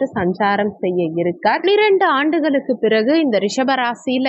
சஞ்சாரம் செய்ய இருக்கார். பன்னிரண்டு ஆண்டுகளுக்கு பிறகு இந்த ரிஷபராசியில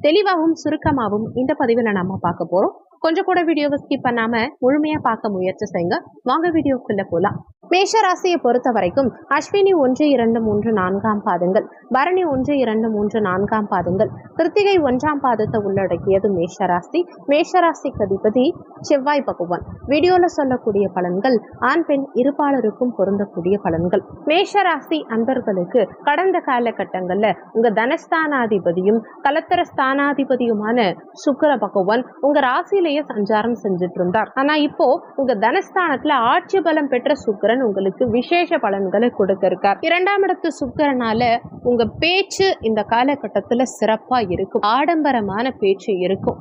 தெளிவாகவும் சுருக்கமாகவும் இந்த பதிவில் நாம பார்க்க போறோம். கொஞ்சம் கூட வீடியோவை ஸ்கிப் பண்ணாம முழுமையா பார்க்க முயற்சி செய்யுங்க. வாங்க வீடியோக்குள்ள போலாம். மேஷராசியை பொறுத்த வரைக்கும் அஸ்வினி ஒன்று இரண்டு மூன்று நான்காம் பாதங்கள். பரணி ஒன்று இரண்டு மூன்று நான்காம் பாதங்கள். கிருத்திகை ஒன்றாம் பாதத்தை உள்ளடக்கியது மேஷராசி. மேஷராசிக்கு அதிபதி செவ்வாய் பகவான். வீடியோல சொல்லக்கூடிய பலன்கள் ஆண் பெண் இருபாலருக்கும் பொருந்தக்கூடிய பலன்கள். மேஷராசி அன்பர்களுக்கு கடந்த காலகட்டங்கள்ல உங்க தனஸ்தானாதிபதியும் கலத்தர ஸ்தானாதிபதியுமான சுக்கிர பகவான் உங்க ராசியிலேயே சஞ்சாரம் செஞ்சுட்டு இருந்தார் ஆனா இப்போ உங்க தனஸ்தானத்துல ஆட்சி பலம் பெற்ற சுக்கிரன் உங்களுக்கு விசேஷ பலன்களை கொடுக்க இருக்கார் இரண்டாம் இடத்து சுக்கரனால உங்க பேச்சு இந்த காலகட்டத்துல சிறப்பா இருக்கும். ஆடம்பரமான பேச்சு இருக்கும்.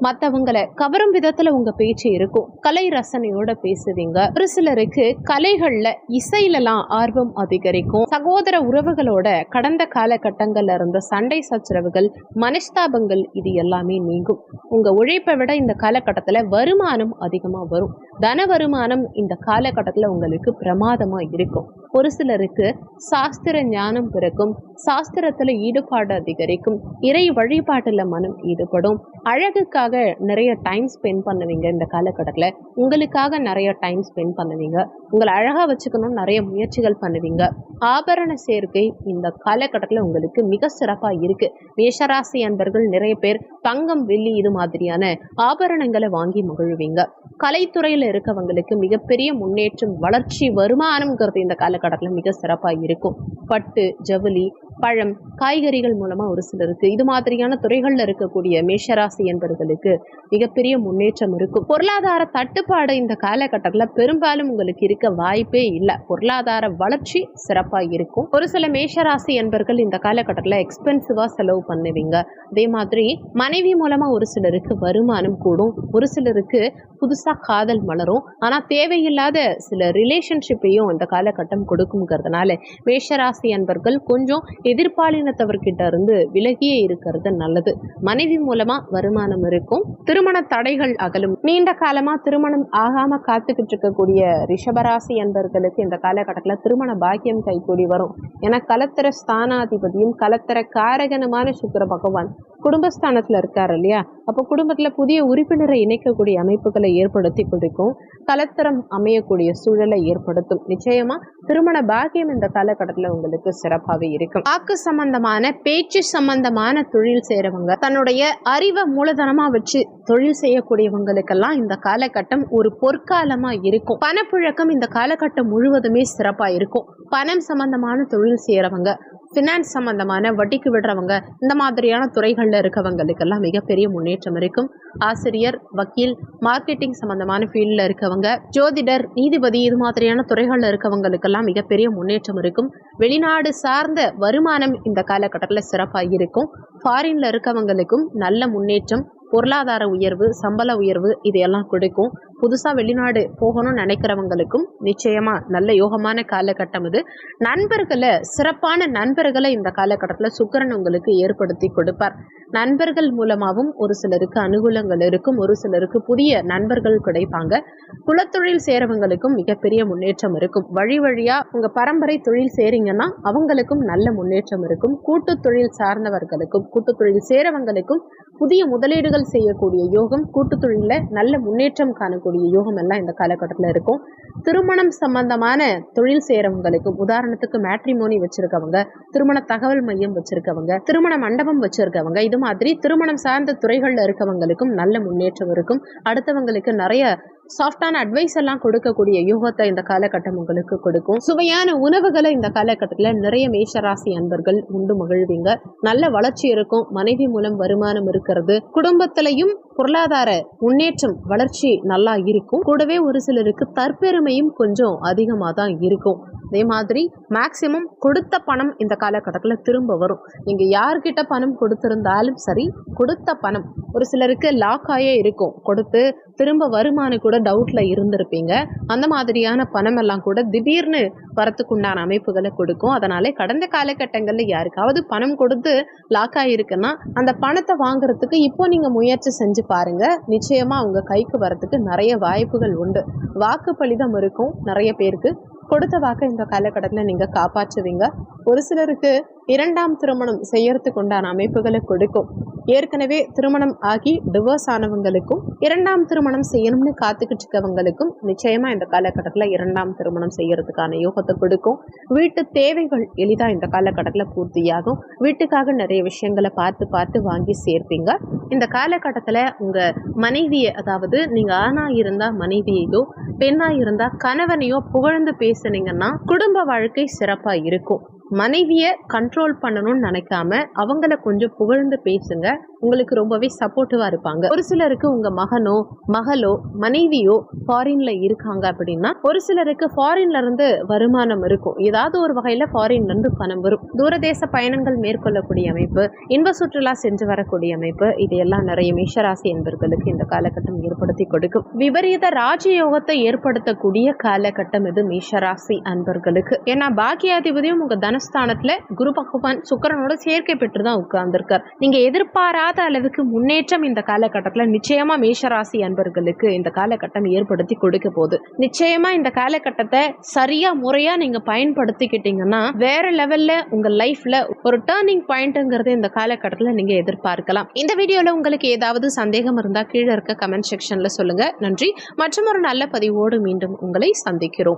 மற்றவங்களை கவரும் விதத்துல உங்க பேச்சு இருக்கும். கலை ரசனையோட பேசுவீங்க. ஒரு சிலருக்கு கலைகள்ல இசையிலலாம் ஆர்வம் அதிகரிக்கும். சகோதர உறவுகளோட கடந்த காலகட்டங்கள்ல இருந்த சண்டை சச்சரவுகள் மனஸ்தாபங்கள் இது எல்லாமே நீங்கும். உங்க உழைப்பை விட இந்த காலகட்டத்துல வருமானம் அதிகமா வரும். தன வருமானம் இந்த காலகட்டத்துல உங்களுக்கு பிரமாதமா இருக்கும். ஒரு சிலருக்கு சாஸ்திர ஞானம் பிறக்கும். சாஸ்திரத்துல ஈடுபாடு அதிகரிக்கும். இறை வழிபாட்டுல மனம் ஈடுபடும். அழகுக்காக நிறைய டைம் ஸ்பெண்ட் பண்ணுவீங்க இந்த காலகட்டத்தில். உங்களுக்காக நிறைய டைம் ஸ்பெண்ட் பண்ணுவீங்க. உங்களை அழகாக வச்சுக்கணும்னு நிறைய முயற்சிகள் பண்ணுவீங்க. ஆபரண சேர்க்கை இந்த காலகட்டத்தில் உங்களுக்கு மிக சிறப்பாக இருக்குது மேஷராசி அன்பர்கள் நிறைய பேர் தங்கம் வெள்ளி இது மாதிரியான ஆபரணங்களை வாங்கி மகிழ்வீங்க. கலைத்துறையில் இருக்கவங்களுக்கு மிகப்பெரிய முன்னேற்றம் வளர்ச்சி வருமானம்ங்கிறது இந்த காலகட்டத்தில் மிக சிறப்பாக இருக்கும். பட்டு ஜவுளி பழம் காய்கறிகள் மூலமா ஒரு சிலருக்கு. இது மாதிரியான துறைகள்ல இருக்கக்கூடிய மேஷராசி என்பவர்களுக்கு மிகப்பெரிய முன்னேற்றம் இருக்கும். பொருளாதார தட்டுப்பாடு இந்த காலகட்டத்தில் பெரும்பாலும் உங்களுக்கு இருக்க வாய்ப்பே இல்லை. பொருளாதார வளர்ச்சி சிறப்பா இருக்கும். ஒரு சில மேஷராசி என்பர்கள் இந்த காலகட்டத்தில் எக்ஸ்பென்சிவாக செலவு பண்ணுவீங்க. அதே மாதிரி மனைவி மூலமா ஒரு சிலருக்கு வருமானம் கூடும். ஒரு சிலருக்கு புதுசு காதல் மலரும். ஆனால் தேவையில்லாத சில ரிலேஷன்ஷிப்பையும் இந்த காலகட்டம் கொடுக்குங்கிறதுனால மேஷராசி அன்பர்கள் கொஞ்சம் எதிர்பாலினத்தவர்கிட்ட இருந்து விலகியே இருக்கிறது நல்லது. மனைவி மூலமாக வருமானம் இருக்கும். திருமண தடைகள் அகலும். நீண்ட காலமாக திருமணம் ஆகாமல் காத்துக்கிட்டு இருக்கக்கூடிய ரிஷபராசி அன்பர்களுக்கு இந்த காலகட்டத்தில் திருமண பாக்கியம் கைகூடி வரும். ஏன்னா கலத்தர ஸ்தானாதிபதியும் கலத்தர காரகனமான சுக்கிர பகவான் குடும்பஸ்தானத்தில் இருக்கார் இல்லையா? அப்போ குடும்பத்தில் புதிய உறுப்பினரை இணைக்கக்கூடிய அமைப்புகளை ஏற்படுத்தி கொடுக்கும் கலத்தரம் அமையக்கூடிய சூழலை ஏற்படுத்தும். நிச்சயமா திருமண பாக்கியம் இந்த காலகட்டத்தில் உங்களுக்கு சிறப்பாகவே இருக்கும். வாக்கு சம்பந்தமான பேச்சு சம்பந்தமான தொழில் செய்கிறவங்க தன்னுடைய அறிவை மூலதனமா வச்சு தொழில் செய்யக்கூடியவங்களுக்கெல்லாம் இந்த காலகட்டம் ஒரு பொற்காலமா இருக்கும். பணப்புழக்கம் இந்த காலகட்டம் முழுவதுமே சிறப்பா இருக்கும். பணம் சம்பந்தமான தொழில் செய்யறவங்க ஃபினான்ஸ் சம்மந்தமான வட்டிக்கு விடுறவங்க இந்த மாதிரியான துறைகளில் இருக்கவங்களுக்கெல்லாம் மிகப்பெரிய முன்னேற்றம் இருக்கும். ஆசிரியர் வக்கீல் மார்க்கெட்டிங் சம்மந்தமான ஃபீல்டில் இருக்கவங்க ஜோதிடர் நீதிபதி இது மாதிரியான துறைகளில் இருக்கவங்களுக்கெல்லாம் மிகப்பெரிய முன்னேற்றம் இருக்கும். வெளிநாடு சார்ந்த வருமானம் இந்த காலகட்டத்தில் சிறப்பாக இருக்கும். ஃபாரின்ல இருக்கவங்களுக்கும் நல்ல முன்னேற்றம் பொருளாதார உயர்வு சம்பள உயர்வு இதையெல்லாம் கொடுக்கும். புதுசாக வெளிநாடு போகணும்னு நினைக்கிறவங்களுக்கும் நிச்சயமாக நல்ல யோகமான காலகட்டம் இது. நண்பர்களை சிறப்பான நண்பர்களை இந்த காலகட்டத்தில் சுக்கரன் உங்களுக்கு ஏற்படுத்தி கொடுப்பார். நண்பர்கள் மூலமாகவும் ஒரு சிலருக்கு அனுகூலங்கள் இருக்கும் ஒரு சிலருக்கு புதிய நண்பர்கள் கிடைப்பாங்க. குலத்தொழில் சேரவங்களுக்கும் மிகப்பெரிய முன்னேற்றம் இருக்கும். வழி வழியா உங்க பரம்பரை தொழில் சேரீங்கன்னா அவங்களுக்கும் நல்ல முன்னேற்றம் இருக்கும். கூட்டு தொழில் சார்ந்தவர்களுக்கும் கூட்டு தொழில் சேரவங்களுக்கும் புதிய முதலீடுகள் செய்யக்கூடிய யோகம் கூட்டு தொழில நல்ல முன்னேற்றம் காணக்கூடிய வரக்கூடிய யோகம் எல்லாம் இந்த காலகட்டத்தில் இருக்கும். திருமணம் சம்பந்தமான தொழில் செய்கிறவங்களுக்கும் உதாரணத்துக்கு மேட்ரிமோனி வச்சிருக்கவங்க திருமண தகவல் மையம் வச்சிருக்கவங்க திருமண மண்டபம் வச்சிருக்கவங்க இது மாதிரி திருமணம் சார்ந்த துறைகளில் இருக்கவங்களுக்கும் நல்ல முன்னேற்றம் இருக்கும். அடுத்தவங்களுக்கு நிறைய சாஃப்டான அட்வைஸ் எல்லாம் கொடுக்கக்கூடிய யோகத்தை இந்த காலகட்டம் உங்களுக்கு கொடுக்கும். சுவையான உணவுகளை இந்த காலகட்டத்தில் நிறைய மேஷராசி அன்பர்கள் உண்டு மகிழ்வீங்க. நல்ல வளர்ச்சி இருக்கும் மனைவி மூலம் வருமானம் இருக்கிறது. குடும்பத்திலையும் பொருளாதார முன்னேற்றம் வளர்ச்சி நல்லா இருக்கும். கூடவே ஒரு சிலருக்கு தற்பெருமையும் கொஞ்சம் அதிகமாக தான் இருக்கும். அதே மாதிரி மேக்சிமம் கொடுத்த பணம் இந்த காலகட்டத்தில் திரும்ப வரும். நீங்கள் யார்கிட்ட பணம் கொடுத்துருந்தாலும் சரி கொடுத்த பணம் ஒரு சிலருக்கு லாக்காயே இருக்கும். கொடுத்து திரும்ப வருமானம் கூட டவுட்ல இருந்திருப்பீங்க. அந்த மாதிரியான பணம் எல்லாம் கூட திடீர்னு வரத்துக்குண்டான அமைப்புகளை கொடுக்கும். அதனாலே கடந்த காலகட்டங்களில் யாருக்காவது பணம் கொடுத்து லாக் ஆகிருக்குன்னா அந்த பணத்தை வாங்குறதுக்கு இப்போ நீங்க முயற்சி செஞ்சு பாருங்க. நிச்சயமா உங்க கைக்கு வரத்துக்கு நிறைய வாய்ப்புகள் உண்டு. வாக்கு பலிதம் இருக்கும் நிறைய பேருக்கு. கொடுத்த வாக்கை இந்த காலகட்டத்தில் நீங்கள் காப்பாற்றுவீங்க. ஒரு சிலருக்கு இரண்டாம் திருமணம் செய்யறதுக்கு உண்டான அமைப்புகளை கொடுக்கும். ஏற்கனவே திருமணம் ஆகி டிவோர்ஸ் ஆனவங்களுக்கும் இரண்டாம் திருமணம் செய்யணும்னு காத்துக்கிட்டு இருக்கவங்களுக்கும் நிச்சயமா இந்த காலகட்டத்தில் இரண்டாம் திருமணம் செய்யறதுக்கான யோகத்தை கொடுக்கும். வீட்டு தேவைகள் எளிதாக இந்த காலகட்டத்தில் பூர்த்தியாகும். வீட்டுக்காக நிறைய விஷயங்களை பார்த்து பார்த்து வாங்கி சேர்ப்பீங்க. இந்த காலகட்டத்தில் உங்கள் மனைவியை அதாவது நீங்கள் ஆணாக இருந்தால் மனைவியையோ பெண்ணாக இருந்தால் கணவனையோ புகழ்ந்து பேசுனீங்கன்னா குடும்ப வாழ்க்கை சிறப்பாக இருக்கும். மனைவியை கண்ட்ரோல் பண்ணணும்னு நினைக்காம அவங்கள கொஞ்சம் புகழ்ந்து பேசுங்க. உங்களுக்கு ரொம்பவே சப்போர்ட்டிவாக இருப்பாங்க. ஒரு சிலருக்கு உங்கள் மகனோ மகளோ மனைவியோ ஃபாரின்ல இருக்காங்க அப்படின்னா ஒரு சிலருக்கு ஃபாரின்ல இருந்து வருமானம் இருக்கும். ஏதாவது ஒரு வகையில் ஃபாரின்ல இருந்து பணம் வரும். தூரதேச பயணங்கள் மேற்கொள்ளக்கூடிய அமைப்பு இன்ப சுற்றுலா சென்று வரக்கூடிய அமைப்பு இதையெல்லாம் நிறைய மேஷராசி என்பர்களுக்கு இந்த காலகட்டம் ஏற்படுத்தி கொடுக்கும். விபரீத ராஜயோகத்தை ஏற்படுத்தக்கூடிய காலகட்டம் இது மேஷராசி அன்பர்களுக்கு. ஏன்னா பாக்கியாதிபதியும் உங்க தனஸ்தானத்துல குரு பகவான் சுக்கரனோட சேர்க்கை பெற்று தான் உட்கார்ந்துருக்கார். நீங்க எதிர்பாராத அளவுக்கு முன்னேற்றம் இந்த காலகட்டத்தில் நிச்சயமா மேஷராசி அன்பர்களுக்கு இந்த காலகட்டம் ஏற்படுத்தி கொடுக்க போகுது. நிச்சயமா இந்த காலகட்டத்தை சரியா முறையா நீங்க பயன்படுத்திக்கிட்டீங்கன்னா வேற லெவல்ல உங்க லைஃப்ல ஒரு டேர்னிங் பாயிண்ட்டுங்கிறது இந்த காலகட்டத்தில் நீங்க எதிர்பார்க்கலாம். இந்த வீடியோல உங்களுக்கு ஏதாவது சந்தேகம் இருந்தா கீழே இருக்க கமெண்ட் செக்ஷன்ல சொல்லுங்க. நன்றி. மற்றும் ஒரு நல்ல பதிவோடு மீண்டும் உங்களை சந்திக்கிறோம்.